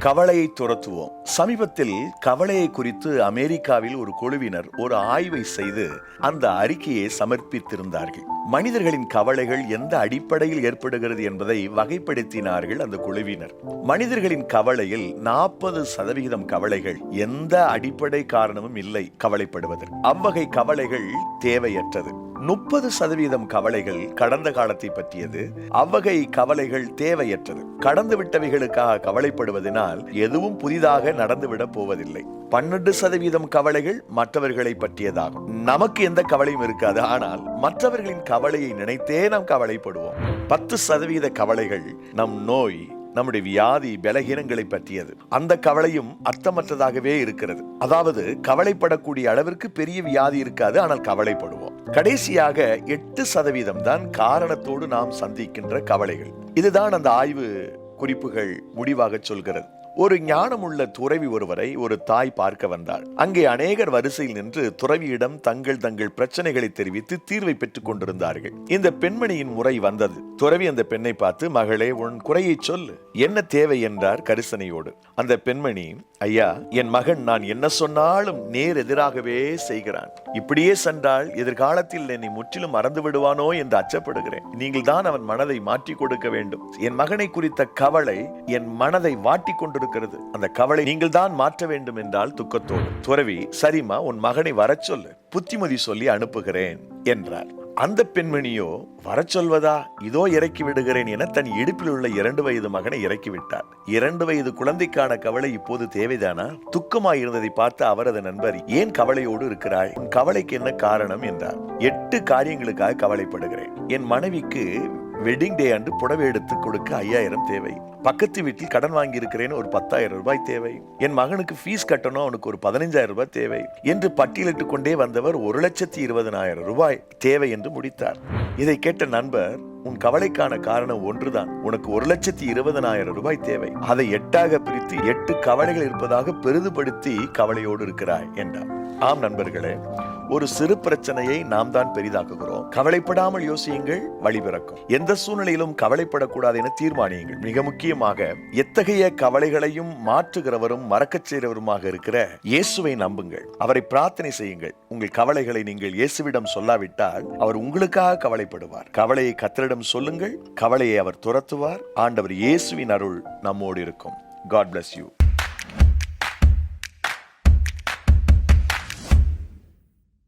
கவலையை துரத்துவோம். சமீபத்தில் கவலையை குறித்து அமெரிக்காவில் ஒரு குழுவினர் ஒரு ஆய்வை செய்து அந்த அறிக்கையை சமர்ப்பித்திருந்தார்கள். மனிதர்களின் கவலைகள் எந்த அடிப்படையில் ஏற்படுகிறது என்பதை வகைப்படுத்தினார்கள் அந்த குழுவினர். மனிதர்களின் கவலையில் நாற்பது சதவிகிதம் கவலைகள் எந்த அடிப்படை காரணமும் இல்லை கவலைப்படுவதற்கு அவ்வகை கவலைகள் தேவையற்றது. முப்பது சதவீதம் கவலைகள் கடந்த காலத்தை பற்றியது. அவ்வகை கவலைகள் தேவையற்றது. கடந்து விட்டவைகளுக்காக கவலைப்படுவதனால் எதுவும் புதிதாக நடந்துவிட போவதில்லை. பன்னெண்டு சதவீதம் கவலைகள் மற்றவர்களை பற்றியதாகும். நமக்கு எந்த கவலையும் இருக்காது. ஆனால் மற்றவர்களின் கவலையை நினைத்தே நாம் கவலைப்படுவோம். பத்து சதவீத கவலைகள் நம் நோய் நம்முடைய வியாதி பலகீனங்களை பற்றியது. அந்த கவலையும் அர்த்தமற்றதாகவே இருக்கிறது. அதாவது கவலைப்படக்கூடிய அளவிற்கு பெரிய வியாதி இருக்காது. ஆனால் கவலைப்படுவோம். கடைசியாக எட்டு சதவீதம் தான் காரணத்தோடு நாம் சந்திக்கின்ற கவலைகள். இதுதான் அந்த ஆய்வு குறிப்புகள் முடிவாக சொல்கிறது. ஒரு ஞானமுள்ள துறவி ஒருவரை ஒரு தாய் பார்க்க வந்தாள். அங்கே அநேகர் வரிசையில் நின்று துறவியிடம் தங்கள் தங்கள் பிரச்சனைகளை தெரிவித்து தீர்வை பெற்றுக் கொண்டிருந்தார்கள். இந்த பெண்மணியின் முறை வந்தது. துறவி அந்த பெண்ணை பார்த்து மகளே உன் குறையை சொல்லு என்ன தேவை? என்றார் கரிசனையோடு. அந்த பெண்மணி ஐயா என் மகன் நான் என்ன சொன்னாலும் நேர் எதிராகவே செய்கிறான். இப்படியே சென்றால் எதிர்காலத்தில் என்னை முற்றிலும் மறந்து விடுவானோ என்று அச்சப்படுகிறேன். நீங்கள் தான் அவன் மனதை மாற்றி கொடுக்க வேண்டும். என் மகனை குறித்த கவலை என் மனதை வாட்டி கொண்டிருக்கிறது. அந்த கவலை நீங்கள் தான் மாற்ற வேண்டும் என்றால் துக்கத்தோடு. துறவி சரிம்மா உன் மகனை வரச் சொல்லு. புத்திமதி சொல்லி அனுப்புகிறேன் என்றார். அந்த பெண்மணியோ வரச் சொல்வதா? இதோ இறக்கி விடுகிறேன் என தன் இடுப்பில் உள்ள இரண்டு வயது மகனை இறக்கிவிட்டார் இரண்டு வயது குழந்தைக்கான கவலை இப்போது தேவைதானா? துக்கமாய் இருந்ததை பார்த்த அவரது நண்பர் ஏன் கவலையோடு இருக்கிறாய்? உன் கவலைக்கு என்ன காரணம்? என்றார். எட்டு காரியங்களுக்காக கவலைப்படுகிறேன். என் மனைவிக்கு வெட்டிங் டே அன்று புடவை எடுத்து கொடுக்க ஐயாயிரம் தேவை. பக்கத்து வீட்டில் கடன் வாங்கி இருக்கிறேன் ஒரு பத்தாயிரம் ரூபாய் தேவை. என் மகனுக்கு ஃபீஸ் கட்டணும் அவனுக்கு ஒரு பதினைஞ்சாயிரம் ரூபாய் தேவை. என்று பட்டியலிட்டு கொண்டே வந்தவர் ஒரு லட்சத்தி இருபதனாயிரம் ரூபாய் தேவை என்று முடித்தார். இதை கேட்ட நண்பர் உன் கவலைக்கான காரணம் ஒன்றுதான். உனக்கு ஒரு லட்சத்தி இருபதனாயிரம் ரூபாய் தேவை. அதை எட்டாக பிரித்து எட்டு கவலைகள் இருப்பதாக பெரிதுபடுத்தி கவலையோடு இருக்கிறாய் என்றார். ஆம் நண்பர்களே ஒரு சிறு பிரச்சனையை நாம் தான் பெரிதாக்குகிறோம். கவலைப்படாமல் யோசியுங்கள் வழிபிறக்கும் எந்த சூழ்நிலையிலும் கவலைப்படக்கூடாது என தீர்மானியுங்கள். மிக முக்கியமாக எத்தகைய கவலைகளையும் மாற்றுகிறவரும் மறக்கச் செய்கிறவருமாக இருக்கிற இயேசுவை நம்புங்கள். அவரை பிரார்த்தனை செய்யுங்கள். உங்கள் கவலைகளை நீங்கள் இயேசுவிடம் சொல்லாவிட்டால் அவர் உங்களுக்காக கவலைப்படுவார். கவலையை கத்தரிடம் சொல்லுங்கள். கவலையை அவர் துரத்துவார். ஆண்டவர் இயேசுவின் அருள் நம்மோடு இருக்கும். God bless you